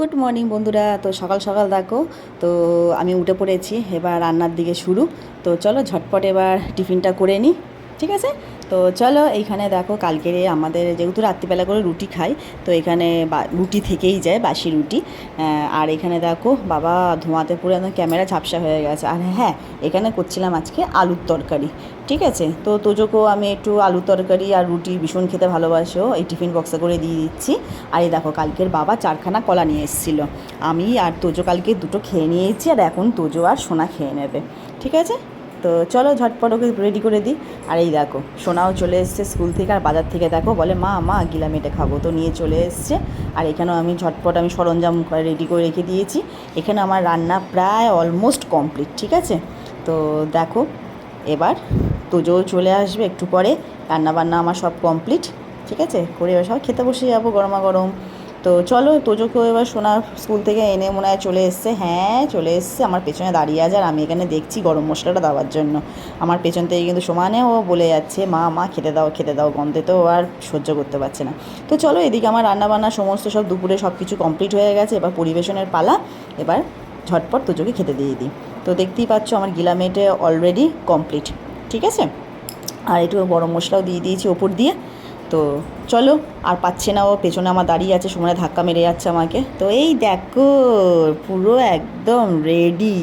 Good morning বন্ধুরা। তো সকাল সকাল দেখো, তো আমি উঠে পড়েছি, এবার রান্নার দিকে শুরু। তো চলো ঝটপট এবার টিফিনটা করে নিই। ঠিক আছে? তো চলো এইখানে দেখো কালকের আমাদের যেহেতু রাত্রিবেলা করে রুটি খাই, তো এখানে রুটি থেকেই যায় বাসি রুটি। আর এখানে দেখো বাবা ধোঁয়াতে পুরো একদম ক্যামেরা ঝাপসা হয়ে গেছে। আর হ্যাঁ এখানে করছিলাম আজকে আলুর তরকারি। ঠিক আছে? তো তোজোকেও আমি একটু আলুর তরকারি আর রুটি ভীষণ খেতে ভালোবাসো, এই টিফিন বক্সে করে দিয়ে দিচ্ছি। আর এই দেখো কালকের বাবা চারখানা কলা নিয়ে এসেছিল। আমি আর তোজো কালকে দুটো খেয়ে নিয়েছি, আর এখন তোজো আর সোনা খেয়ে নেবে। ঠিক আছে? তো চলো ঝটপট ওকে রেডি করে দিই। আর এই দেখো, সোনাও চলে এসছে স্কুল থেকে আর বাজার থেকে দেখো, বলে, মা মা গিলা মেটে খাব। তো নিয়ে চলে এসছে। আর এখানেও আমি ঝটপট আমি সরঞ্জাম রেডি করে রেখে দিয়েছি। এখানে আমার রান্না প্রায় অলমোস্ট কমপ্লিট ঠিক আছে? তো দেখো, এবার তোজো চলে আসবে একটু পরে। রান্না বান্না আমার সব কমপ্লিট ঠিক আছে? করে সব খেতে বসে যাব গরমা গরম। তো চলো তোজোকেও এবার সোনা স্কুল থেকে এনে মনে হয় চলে এসছে। হ্যাঁ চলে এসছে। আমার পেছনে দাঁড়িয়ে আছে আর আমি এখানে দেখছি গরম মশলাটা দেওয়ার জন্য। আমার পেছন থেকে কিন্তু সমানে ও বলে যাচ্ছে, মা মা, খেতে দাও খেতে দাও, গন্ধে তো আর সহ্য করতে পারছে না। তো চলো, এদিকে আমার রান্নাবান্না সমস্ত সব দুপুরে সব কিছু কমপ্লিট হয়ে গেছে। এবার পরিবেশনের পালা। এবার ঝটপট তোজোকে খেতে দিয়ে দিই। তো দেখতেই পাচ্ছ আমার গিলামেটে অলরেডি কমপ্লিট ঠিক আছে? আর একটু গরম মশলাও দিয়ে দিয়েছি ওপর দিয়ে। তো চলো, আর পাচ্ছে না ও, পেছনে আমার দাঁড়িয়ে আছে সময় ধাক্কা মেরে যাচ্ছে আমাকে। তো এই দেখো, পুরো একদম রেডি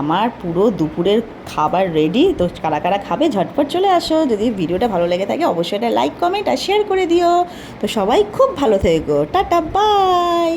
আমার পুরো দুপুরের খাবার রেডি তো কারা কারা খাবে, ঝটপট চলে আসো। যদি ভিডিওটা ভালো লেগে থাকে, অবশ্যই এটা লাইক কমেন্ট আর শেয়ার করে দিও। তো সবাই খুব ভালো থেকো। Tata bye